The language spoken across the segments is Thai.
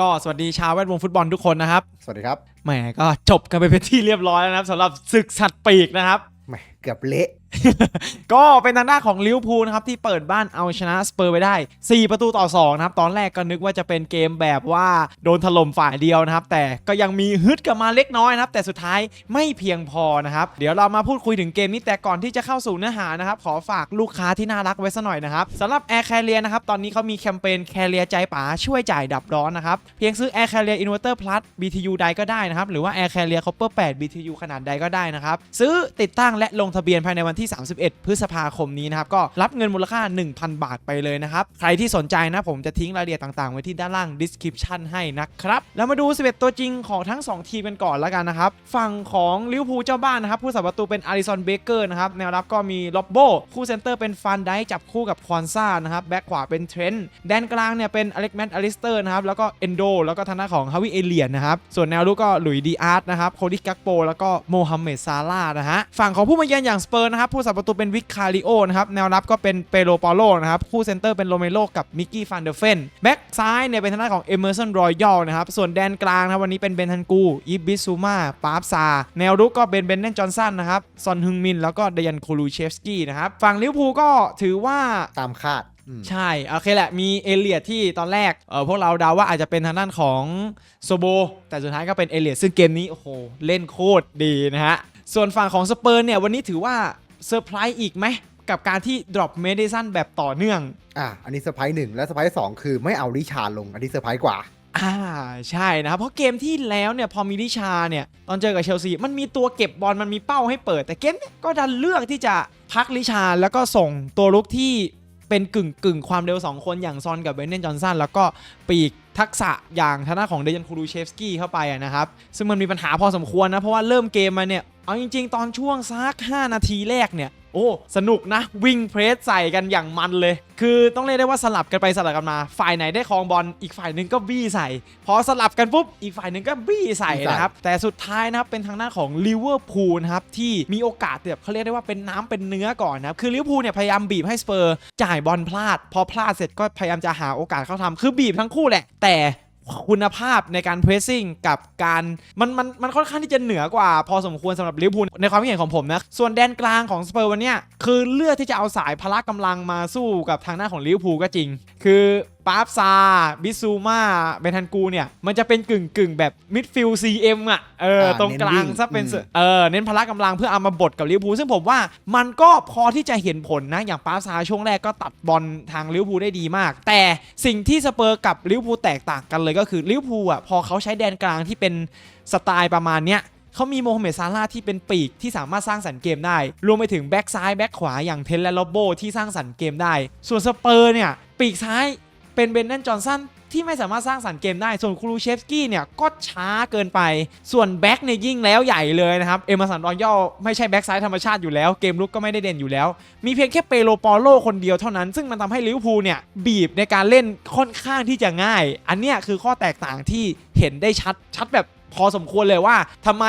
ก็สวัสดีชาวแวดวงฟุตบอลทุกคนนะครับ สวัสดีครับ แหมก็จบกันไปเป็นที่เรียบร้อยแล้วนะครับสำหรับศึกสัตว์ปีกนะครับ แหมเกือบเละ ก็เป็นทางด้านของลิเวอร์พูลนะครับที่เปิดบ้านเอาชนะสเปอร์ไปได้ 4 ประตูต่อ2นะครับตอนแรกก็นึกว่าจะเป็นเกมแบบว่าโดนถล่มฝ่ายเดียวนะครับ แต่ก็ยังมีฮึดกลับมาเล็กน้อยนะครับ แต่สุดท้ายไม่เพียงพอนะครับ เดี๋ยวเรามาพูดคุยถึงเกมนี้แต่ก่อนที่จะเข้าสู่เนื้อหานะครับ ขอฝากลูกค้าที่น่ารักไว้สักหน่อยนะครับสำหรับ Air Carrier นะครับตอนนี้เขามีแคมเปญ Carrier ใจป๋าช่วยจ่ายดับร้อนนะครับเพียงซื้อ Air Carrier Inverter Plus BTU ใดก็ได้นะครับหรือว่า Air Carrier Copper 8 BTU ขนาดใดก็ได้นะครับซื้อติดตั้งและลงทะเบียนภายในวันที่ที่ 31 พฤษภาคมนี้นะครับก็รับเงินมูลค่า 1,000 บาทไปเลยนะครับใครที่สนใจนะผมจะทิ้งรายละเอียดต่างๆ ไว้ที่ด้านล่าง description ให้นะครับแล้วมาดู 11 ตัวจริงของทั้ง 2 ทีมกันก่อนแล้วกันนะครับฝั่งของลิเวอร์พูลเจ้าบ้านนะครับผู้สับประตูเป็นอาริสันเบเกอร์นะครับแนวรับก็มีล็อบโบคู่เซนเตอร์เป็นฟันไดจับคู่กับควอนซ่านะครับแบ็คขวาเป็นเทรนต์แดนกลางเนี่ยเป็นอเล็กแมนอลิสเตอร์นะครับแล้วก็เอนโดแล้วก็ทางด้านของฮาวิเอเลียนนะครับส่วนแนวรุกก็หลุยดีอาร์ตนะครับโคดิกักโปแล้วก็โมฮัมเหม็ดซาลานะฮะฝั่งของผู้มาเยือนอย่างสเปอร์นะครับผู้สับประตูเป็นวิกคาริโอนะครับแนวรับก็เป็นเปโลปาโลนะครับคู่เซนเตอร์เป็นโรเมโลกับมิกกี้ฟันเดอร์เฟนแบ็กซ้ายเนี่ยเป็นทางด้านของเอเมอร์สันรอยัลนะครับส่วนแดนกลางนะครับวันนี้เป็นเบนทันกูยิบบิซูมาปาร์ฟซาแนวรุกก็เป็นเบนเนนจอห์นสันนะครับซอนฮึงมินแล้วก็เดยันคูลูเชฟสกี้นะครับฝั่งลิเวอร์พูลก็ถือว่าตามคาดอืมใช่ โอเคแหละ มีเอเลียดที่ตอนแรกเออพวกเราเดาว่าอาจจะเป็นทางด้านของโซโบ แต่สุดท้ายก็เป็นเอเลียดซึ่งเกมนี้ โอ้โห เล่นโคตรดีนะฮะ ส่วนฝั่งของสเปอร์เนี่ย วันนี้ถือว่า เซอร์ไพรส์อีกไหมกับการที่ดรอปเมดิสันแบบต่อเนื่อง อะ อันนี้เซอร์ไพรส์หนึ่งและเซอร์ไพรส์สองคือไม่เอาริชาร์ดลง อันนี้เซอร์ไพรส์กว่า อ่า ใช่นะครับ เพราะเกมที่แล้วเนี่ยพอมีดิชาเนี่ย ตอนเจอกับเชลซี มันมีตัวเก็บบอลมันมีเป้าให้เปิด แต่เกมเนี่ยก็ดันเลือกที่จะพักลิชาแล้วก็ส่งตัวลุกที่ เป็นกึ่งกึ่งความเร็ว 2 คนอย่างซอนกับเบนเนนจอนสันแล้วก็ปีกทักษะอย่างทนาของเดยันคูรูเชฟสกี้เข้าไปนะครับ ซึ่งมันมีปัญหาพอสมควรนะ เพราะว่าเริ่มเกมมาเนี่ย เอาจริง ๆ ตอนช่วงซัก 5 นาทีแรกเนี่ย โอ้สนุกนะ วิ่งเพรสใส่กันอย่างมันเลย คือต้องเรียกได้ว่าสลับกันไปสลับกันมา ฝ่ายไหนได้ครองบอลอีกฝ่ายหนึ่งก็บี้ใส่ พอสลับกันปุ๊บอีกฝ่ายหนึ่งก็บี้ใส่บี้ใส่นะครับแต่สุดท้ายนะครับเป็นทางด้านของลิเวอร์พูลนะครับที่มีโอกาสแบบเขาเรียกได้ว่าเป็นน้ำเป็นเนื้อก่อนนะครับคือลิเวอร์พูลเนี่ยพยายามบีบให้สเปอร์จ่ายบอลพลาด พอพลาดเสร็จก็พยายามจะหาโอกาสเข้าทำคือบีบทั้งคู่แหละแต่ คุณภาพในการเพรสซิ่งกับการมันมันมันค่อนข้างที่จะเหนือกว่า พอสมควรสำหรับลิเวอร์พูลในความคิดเห็นของผมนะ ส่วนแดนกลางของสเปอร์วันเนี้ยคือเลือกที่จะเอาสายพละกำลังมาสู้กับทางหน้าของลิเวอร์พูลก็จริง คือปาร์ฟซา บิซูมาเบนทันกูเนี่ย มันจะเป็นกึ่งกึ่งแบบมิดฟิลด์ซีเอ็มอะ เอออ่าตรงกลางเน้นวิ่งซะเป็นอืมเออ เน้นพละกำลังเพื่อเอามาบดกับลิเวอร์พูลซึ่งผมว่ามันก็พอที่จะเห็นผลนะ อย่างปาร์ฟซาช่วงแรกก็ตัดบอลทางลิเวอร์พูลได้ดีมาก แต่สิ่งที่สเปอร์กับลิเวอร์พูลแตกต่างกันเลยก็คือลิเวอร์พูลอะพอเขาใช้แดนกลางที่เป็นสไตล์ประมาณเนี้ยเขามีโมฮัมเหม็ดซาลาห์ที่เป็นปีกที่สามารถสร้างสรรค์เกมได้ รวมไปถึงแบ็กซ้ายแบ็กขวาอย่างเทนและโลโบที่สร้างสรรค์เกมได้ ส่วนสเปอร์เนี่ย ปีกซ้าย เป็นเบนเนนจอห์นสันที่ไม่สามารถสร้างสรรค์เกมได้ ส่วนครูเชฟสกี้เนี่ยก็ช้าเกินไป ส่วนแบ็กเนี่ยยิ่งแล้วใหญ่เลยนะครับ เอมาสันรอนยัลไม่ใช่แบ็กซ้ายธรรมชาติอยู่แล้ว เกมลุกก็ไม่ได้เด่นอยู่แล้ว มีเพียงแค่เปโลปอโลคนเดียวเท่านั้น ซึ่งมันทำให้ลิเวอร์พูลเนี่ยบีบในการเล่นค่อนข้างที่จะง่าย อันเนี้ยคือข้อแตกต่างที่เห็นได้ชัดชัดแบบพอสมควรเลยว่าทำไม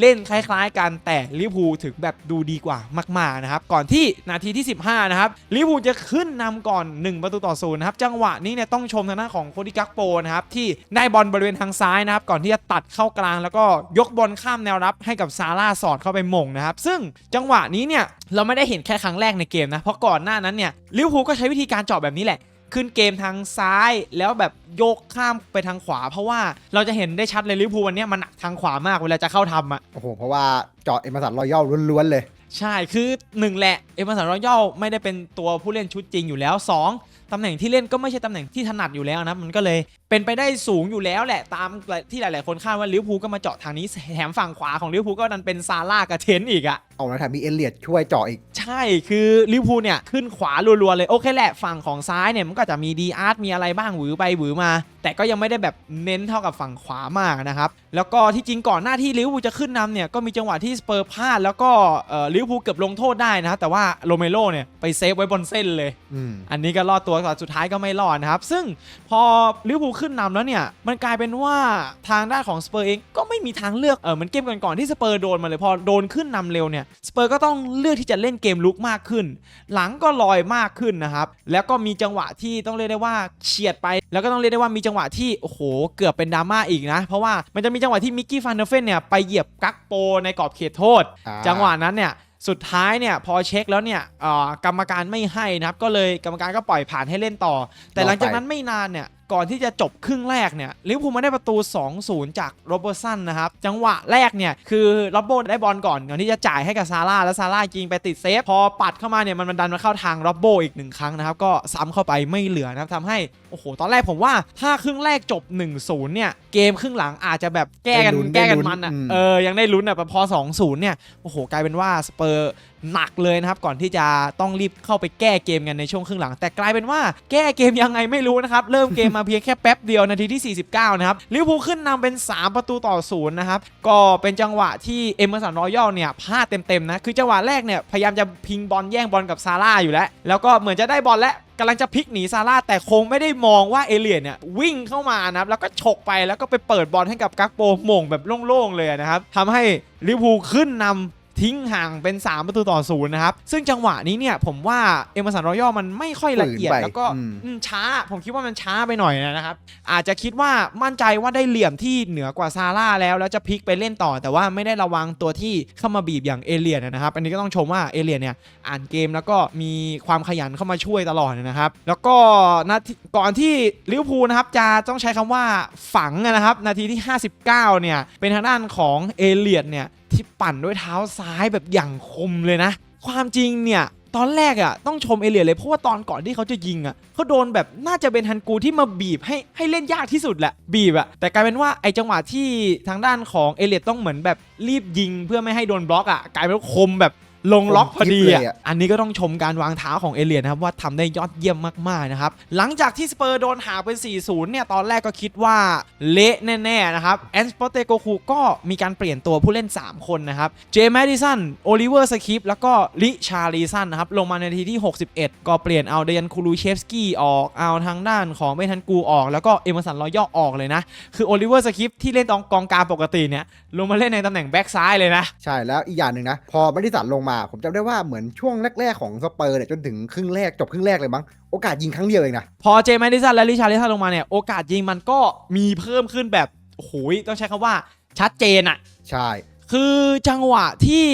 เล่นคล้ายๆกันแต่ลิเวอร์พูลถึงแบบดูดีกว่ามากๆนะครับก่อนที่นาทีที่ 15 นะครับลิเวอร์พูลจะขึ้นนำก่อน 1 ประตูต่อศูนย์นะครับจังหวะนี้เนี่ยต้องชมทางด้านของโคดิกักโปนะครับที่ได้บอลบริเวณทางซ้ายนะครับก่อนที่จะตัดเข้ากลาง แล้วก็ยกบอลข้ามแนวรับให้กับซาร่าสอดเข้าไปมงนะครับซึ่งจังหวะนี้เนี่ยเราไม่ได้เห็นแค่ครั้งแรกในเกมนะเพราะก่อนหน้านั้นเนี่ยลิเวอร์พูลก็ใช้วิธีการเจาะแบบนี้แหละ ขึ้นเกมทางซ้ายแล้วแบบโยกข้ามไปทางขวา เพราะว่าเราจะเห็นได้ชัดเลยลิเวอร์พูลวันเนี้ยมันหนักทางขวามากเวลาจะเข้าทำอะโอ้โหเพราะว่าเจาะเอมสันรอยัลล้วนๆเลย ใช่คือหนึ่งแหละเอเมอร์สันรอยัลไม่ได้เป็นตัวผู้เล่นชุดจริงอยู่แล้ว 2 ตำแหน่งที่เล่นก็ไม่ใช่ตำแหน่งที่ถนัดอยู่แล้วนะมันก็เลยเป็นไปได้สูงอยู่แล้วแหละตามที่หลาย ๆ คนคาดว่าลิเวอร์พูลก็มาเจาะทางนี้แถมฝั่งขวาของลิเวอร์พูลก็ดันเป็นซาร่ากับเทนต์อีกอะเอาแล้วแถมมีเอเลียดช่วยเจาะอีก ใช่คือลิเวอร์พูลเนี่ยขึ้นขวารัว ๆ เลยโอเคแหละฝั่งของซ้ายเนี่ยมันก็จะมีดีอาร์ตมีอะไรบ้างหวือไปหวือมา แต่ก็ยังไม่ได้แบบเน้นเท่ากับฝั่งขวามากนะครับแล้วก็ที่จริงก่อนหน้าที่ลิเวอร์พูลจะขึ้นนำเนี่ยก็มีจังหวะที่สเปอร์พลาดแล้วก็เอ่อลิเวอร์พูลเกือบลงโทษได้นะครับแต่ว่าโรเมโรเนี่ยไปเซฟไว้บนเส้นเลยอืมอันนี้ก็รอดตัวแต่สุดท้ายก็ไม่รอดนะครับ ซึ่งพอลิเวอร์พูลขึ้นนำแล้วเนี่ย มันกลายเป็นว่าทางด้านของสเปอร์เองก็ไม่มีทางเลือก เออเหมือนเกมก่อนๆที่สเปอร์โดนมาเลย พอโดนขึ้นนำเร็วเนี่ย สเปอร์ก็ต้องเลือกที่จะเล่นเกมลุกมากขึ้น หลังก็ลอยมากขึ้นนะครับ แล้วก็มีจังหวะที่ต้องเรียกได้ว่าเฉียดไป แล้วก็ต้องเรียกได้ว่ามีจังหวะที่โอ้โหเกือบเป็นดราม่าอีกนะ เพราะว่ามันจะมีจังหวะที่มิกกี้ฟันเดอร์เฟนเนี่ยไปเหยียบกักโปในกรอบเขตโทษอ่าจังหวะนั้นเนี่ย สุดท้ายเนี่ยพอเช็คแล้วเนี่ยกรรมการไม่ให้นะครับ ก็เลยกรรมการก็ปล่อยผ่านให้เล่นต่อ แต่หลังจากนั้นไม่นานเนี่ย ก่อนที่จะจบครึ่งแรกเนี่ยลิเวอร์พูลมาได้ประตู 2-0 จากโรเบอร์สันนะครับจังหวะแรกเนี่ยคือโรบโบได้บอลก่อนก่อนที่จะจ่ายให้กับซาร่าแล้วซาร่ายิงไปติดเซฟพอปัดเข้ามาเนี่ยมันมันดันมาเข้าทางโรบโบอีกหนึ่งครั้งนะครับก็ซ้ำเข้าไปไม่เหลือนะครับทำให้โอ้โหตอนแรกผมว่าถ้าครึ่งแรกจบ 1-0 เนี่ยเกมครึ่งหลังอาจจะแบบแก้กันได้ลุ้นแก้กันได้ลุ้นมันอะอืมเออยังได้ลุ้นอะแต่พอ 2-0 เนี่ยโอ้โหกลายเป็นว่าสเปอร์ หนักเลยนะครับก่อนที่จะต้องรีบเข้าไปแก้เกมกันในช่วงครึ่งหลัง แต่กลายเป็นว่าแก้เกมยังไงไม่รู้นะครับเริ่มเกมมาเพียงแค่แป๊บเดียวนาทีที่ 49 นะครับลิเวอร์พูลขึ้นนำเป็น 3 ประตูต่อศูนย์นะครับก็เป็นจังหวะที่เอเมอร์สันรอยัลเนี่ยพลาดเต็มๆนะคือจังหวะแรกเนี่ยพยายามจะพิงบอลแย่งบอลกับซาร่าอยู่แล้ว แล้วก็เหมือนจะได้บอลแล้วกำลังจะพลิกหนีซาร่าแต่คงไม่ได้มองว่าเอเลียนเนี่ยวิ่งเข้ามานะครับแล้วก็ฉกไปแล้วก็ไปเปิดบอลให้กับกักโปหม่งแบบโล่งๆเลยนะครับทำให้ลิเวอร์พูลขึ้นนำ ทิ้งห่างเป็น 3 ประตูต่อศูนย์นะครับ ซึ่งจังหวะนี้เนี่ยผมว่าเอเมอร์สันรอยัลมันไม่ค่อยละเอียดฝืนไปแล้วก็อืมอืมช้า ผมคิดว่ามันช้าไปหน่อยนะครับ อาจจะคิดว่ามั่นใจว่าได้เหลี่ยมที่เหนือกว่าซาร่าแล้ว แล้วจะพลิกไปเล่นต่อ แต่ว่าไม่ได้ระวังตัวที่เข้ามาบีบอย่างเอเลียนนะครับ อันนี้ก็ต้องชมว่าเอเลียนเนี่ยอ่านเกมแล้วก็มีความขยันเข้ามาช่วยตลอดนะครับ แล้วก็นาทีก่อนที่ลิเวอร์พูลนะครับจะต้องใช้คำว่าฝังนะครับ นาทีที่ 59เนี่ยเป็นทางด้านของเอเลียดเนี่ย ที่ปั่นด้วยเท้าซ้ายแบบอย่างคมเลยนะ ความจริงเนี่ยตอนแรกอะต้องชมเอเลียดเลยเพราะว่าตอนก่อนที่เขาจะยิงอะเขาโดนแบบน่าจะเป็นฮันกูที่มาบีบให้ให้เล่นยากที่สุดแหละบีบอะแต่กลายเป็นว่าไอจังหวะที่ทางด้านของเอเลียดต้องเหมือนแบบรีบยิงเพื่อไม่ให้โดนบล็อกอะกลายเป็นคมแบบ ลงล็อกพอดีคมกิ๊บเลยอะอะอันนี้ก็ต้องชมการวางเท้าของเอเลียดนะครับว่าทำได้ยอดเยี่ยมมากๆนะครับ หลังจากที่สเปอร์โดนหาเป็น 4-0 เนี่ย ตอนแรกก็คิดว่าเละแน่ๆนะครับแอนสปอเตโกคูก็มีการเปลี่ยนตัวผู้เล่น 3 คนนะครับ เจมส์ดิสัน โอลิเวอร์สคิป แล้วก็ลิชารีสันนะครับ ลงมาในนาทีที่ 61 ก็เปลี่ยนเอาเดยันคูลูเชฟสกี้ออก เอาทางด้านของเบทันกูออก แล้วก็เอเมอร์สันรอยัลออกเลยนะ คือโอลิเวอร์สคิปที่เล่นตองกองกลางปกติเนี่ย ลงมาเล่นในตำแหน่งแบ็กซ้ายเลยนะ ใช่ แล้วอีกอย่างหนึ่งนะ พอไม่ได้สันลงมาผมจำได้ว่าเหมือนช่วงแรก ๆ ของสเปอร์เนี่ยจนถึงครึ่งแรกจบครึ่งแรกเลยมั้งโอกาสยิงครั้งเดียวเองนะ พอเจมส์ดิสันและลิชาริสันลงมาเนี่ย โอกาสยิงมันก็มีเพิ่มขึ้นแบบโอ้โหยต้องใช้คำว่าชัดเจนอะ ใช่ คือจังหวะที่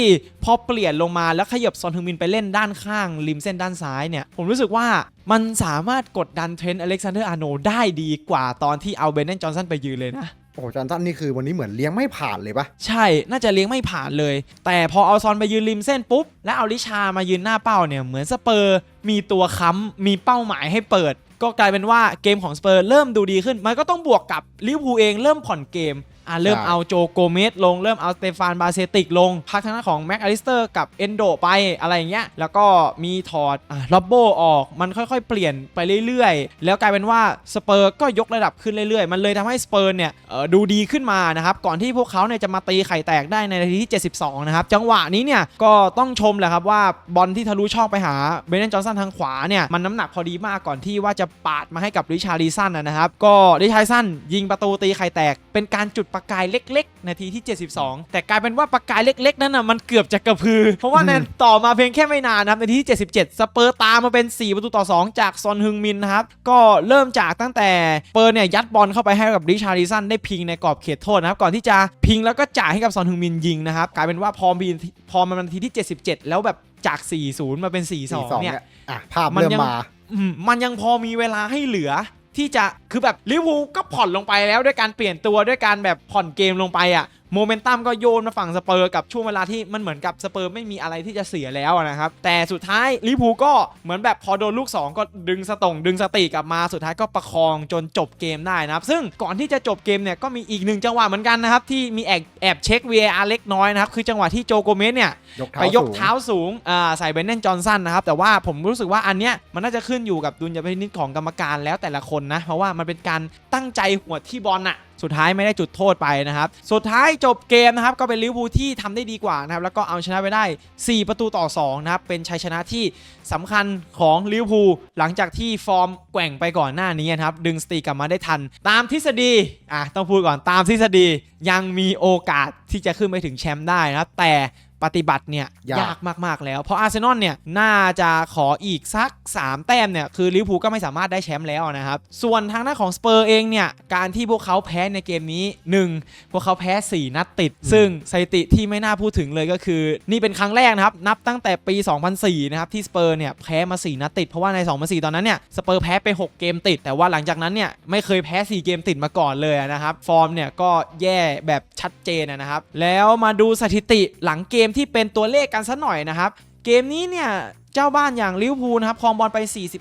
พอเปลี่ยนลงมาแล้วขยับซอนฮึงมินไปเล่นด้านข้างริมเส้นด้านซ้ายเนี่ย ผมรู้สึกว่ามันสามารถกดดันเทรนต์อเล็กซานเดอร์อาร์โนได้ดีกว่าตอนที่เอาเบนเนนจอห์นสันไปยืนเลยนะ โอ้โหจอห์นสันนี่คือวันนี้เหมือนเลี้ยงไม่ผ่านเลยปะใช่ น่าจะเลี้ยงไม่ผ่านเลย แต่พอเอาซอนไปยืนริมเส้นปุ๊บ แล้วเอาลิชามายืนหน้าเป้าเนี่ย เหมือนสเปอร์มีตัวค้ำมีเป้าหมายให้เปิด ก็กลายเป็นว่าเกมของสเปอร์เริ่มดูดีขึ้น มันก็ต้องบวกกับลิเวอร์พูลเองเริ่มผ่อนเกม อะเริ่มเอาโจโกเมสลงเริ่มเอาสเตฟานบาเซติกลง พักทางด้านของแม็กอลิสเตอร์กับเอนโดไปอะไรอย่างเงี้ยแล้วก็มีถอดอะล็อบโบออกมันค่อยๆ เปลี่ยนไปเรื่อยๆ แล้วกลายเป็นว่าสเปอร์ก็ยกระดับขึ้นเรื่อยๆ มันเลยทำให้สเปอร์เนี่ยเอ่อดูดีขึ้นมานะครับก่อนที่พวกเขาเนี่ยจะมาตีไข่แตกได้ในนาทีที่ 72 นะครับ จังหวะนี้เนี่ยก็ต้องชมแหละครับว่าบอลที่ทะลุช่องไปหาเบรนดนจอห์นสันทางขวาเนี่ยมันน้ำหนักพอดีมากก่อนที่ว่าจะปาดมาให้กับริชาร์ลีสันนะนะครับก็ริชาร์ลีสันยิงประตูตีไข่แตกเป็นการจุดประกายเล็กๆ นาทีที่ 72 แต่กลายเป็นว่าประกายเล็กๆ นั้นน่ะมันเกือบจะกระพือ เพราะว่าในต่อมาเพียงแค่ไม่นานนะครับนาทีที่ 77 สเปอร์ตามมาเป็น 4 ประตูต่อ 2 จากซอนฮึงมินนะครับ ก็เริ่มจากตั้งแต่สเปอร์เนี่ยยัดบอลเข้าไปให้กับริชาร์ลีสันได้พิงในกรอบเขตโทษนะครับก่อนที่จะพิงแล้วก็จ่ายให้กับซอนฮึงมินยิงนะครับกลายเป็นว่าพอมีพอมันนาทีที่ 77 แล้วแบบจาก 4-0 มาเป็น 4-2 เนี่ยอะภาพมันเริ่มยังมาอืมมันยังพอมีเวลาให้เหลือ ที่จะคือแบบลิเวอร์พูลก็ผ่อนลงไปแล้วด้วยการเปลี่ยนตัวด้วยการแบบผ่อนเกมลงไปอะ โมเมนตัมก็โยนมาฝั่งสเปอร์กับช่วงเวลาที่มันเหมือนกับสเปอร์ไม่มีอะไรที่จะเสียแล้วอะนะครับ แต่สุดท้ายลิเวอร์พูลก็เหมือนแบบพอโดนลูก 2 ก็ดึงสตงดึงสติกลับมาสุดท้ายก็ประคองจนจบเกมได้นะครับ ซึ่งก่อนที่จะจบเกมเนี่ยก็มีอีกหนึ่งจังหวะเหมือนกันนะครับ ที่มีแอบแอบเช็ค VAR เล็กน้อยนะครับ คือจังหวะที่โจโกเมสเนี่ยยกเท้าไปยกสูงเท้าสูงอ่าใส่เบนเนนจอห์นสันนะครับแต่ว่าผมรู้สึกว่าอันเนี้ยมันน่าจะขึ้นอยู่กับดุลยพินิจของกรรมการแล้วแต่ละคนนะเพราะว่ามันเป็นการตั้งใจหัวดที่บอลน่ะ สุดท้ายไม่ได้จุดโทษไปนะครับ สุดท้ายจบเกมนะครับก็เป็นลิเวอร์พูลที่ทำได้ดีกว่านะครับแล้วก็เอาชนะไปได้ 4 ประตูต่อ2นะครับเป็นชัยชนะที่สำคัญของลิเวอร์พูลหลังจากที่ฟอร์มแกว่งไปก่อนหน้านี้นะครับดึงสตีกลับมาได้ทัน ตามทฤษฎีอะต้องพูดก่อนตามทฤษฎียังมีโอกาสที่จะขึ้นไปถึงแชมป์ได้นะครับแต่ปฏิบัติเนี่ยยากยากมากๆแล้ว เพราะอาร์เซนอลเนี่ยน่าจะขออีกสัก 3 แต้มเนี่ยคือลิเวอร์พูลก็ไม่สามารถได้แชมป์แล้วนะครับ ส่วนทางด้านของสเปอร์เองเนี่ยการที่พวกเขาแพ้ในเกมนี้ 1 พวกเขาแพ้ 4 นัดติด ซึ่งสถิติที่ไม่น่าพูดถึงเลยก็คือ นี่เป็นครั้งแรกนะครับ นับตั้งแต่ปี 2004 นะครับที่สเปอร์เนี่ยแพ้มา 4 นัดติด เพราะว่าใน 2004 ตอนนั้นเนี่ยสเปอร์แพ้ไป 6 เกมติด แต่ว่าหลังจากนั้นเนี่ยไม่เคยแพ้ 4 เกมติดมาก่อนเลยนะครับฟอร์มเนี่ยก็แย่แบบชัดเจนนะครับแล้วมาดูสถิติหลังเกมมที่เป็นตัวเลขกันสักหน่อยนะครับ เกมนี้เนี่ยเจ้าบ้านอย่างลิเวอร์พูลนะครับครองบอลไป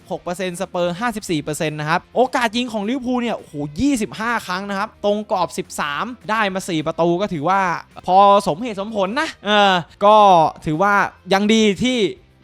46%สเปอร์ 54%นะครับ โอกาสยิงของลิเวอร์พูลเนี่ยโอ้โห25 ครั้งนะครับ ตรงกรอบ 13 ได้มา 4 ประตูก็ถือว่าพอสมเหตุสมผลนะ เออ ก็ถือว่ายังดีที่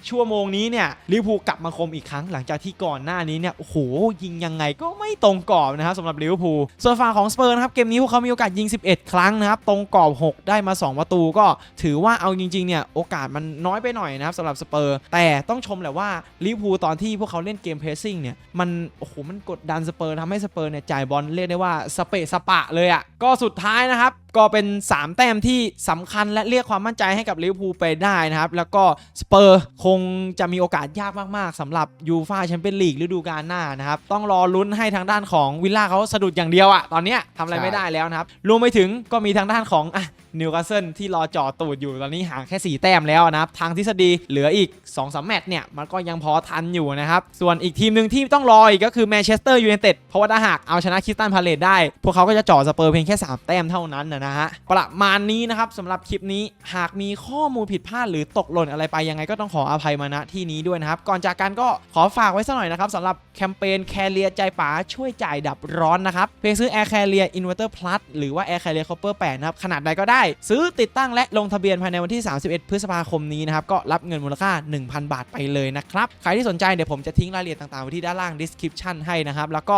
ชั่วโมงนี้เนี่ยลิเวอร์พูลกลับมาคมอีกครั้งหลังจากที่ก่อนหน้านี้เนี่ยโอ้โหยิงยังไงก็ไม่ตรงกรอบนะครับสำหรับลิเวอร์พูลส่วนฝั่งของสเปอร์นะครับเกมนี้พวกเขามีโอกาสยิง 11 ครั้งนะครับตรงกรอบ 6 ได้มา 2 ประตูก็ถือว่าเอาจริงๆเนี่ยโอกาสมันน้อยไปหน่อยนะครับสำหรับสเปอร์ แต่ต้องชมแหละว่าลิเวอร์พูลตอนที่พวกเขาเล่นเกมเพรสซิ่งเนี่ยมันโอ้โหมันกดดันสเปอร์ทำให้สเปอร์เนี่ยจ่ายบอลเรียกได้ว่าสเปะสปะเลยอะ่ะก็สุดท้ายนะครับ ก็เป็น 3 แต้มที่สำคัญและเรียกความมั่นใจให้กับลิเวอร์พูลไปได้นะครับ แล้วก็สเปอร์คงจะมีโอกาสยากมากๆสำหรับยูฟาแชมเปี้ยนลีกฤดูกาลหน้านะครับ ต้องรอลุ้นให้ทางด้านของวิลล่าเขาสะดุดอย่างเดียวอะตอนเนี้ยทำอะไรไม่ได้แล้วนะครับรวมไปถึงก็มีทางด้านของอะ นิวคาสเซิลที่รอจ่อตูดอยู่ตอนนี้ห่างแค่ 4 แต้มแล้วนะครับ ทางทฤษฎีเหลืออีก2 3แมตช์เนี่ย มันก็ยังพอทันอยู่นะครับ ส่วนอีกทีมหนึ่งที่ต้องรออีกก็คือแมนเชสเตอร์ยูไนเต็ดเพราะว่าถ้าหากเอาชนะคิสตันพาเลตได้ พวกเขาก็จะจ่อสเปอร์เพียงแค่ 3 แต้มเท่านั้นนะนะฮะประมาณนี้นะครับสำหรับคลิปนี้หากมีข้อมูลผิดพลาดหรือตกหล่นอะไรไปยังไงก็ต้องขออภัยมาณที่นี้ด้วยนะครับก่อนจากกันก็ขอฝากไว้สักหน่อยนะครับสำหรับแคมเปญแคเรียใจป๋าช่วยจ่ายดับร้อนนะครับเพียงซื้อ Air Carrier Inverter Plus หรือว่า Air Carrier Copper 8นะครับขนาดใดก็ได้ซื้อติดตั้งและลงทะเบียนภายในวันที่ 31 พฤษภาคมนี้นะครับก็รับเงินมูลค่า 1,000 บาทไปเลยนะครับ ใครที่สนใจเดี๋ยวผมจะทิ้งรายละเอียดต่างๆไว้ที่ด้านล่าง description ให้นะครับ แล้วก็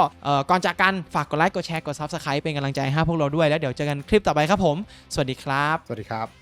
ก่อนจากกันฝากกดไลค์กดแชร์กด subscribe เป็นกำลังใจให้พวกเราด้วยแล้วเดี๋ยวเจอกันคลิปต่อไปครับผม สวัสดีครับ สวัสดีครับ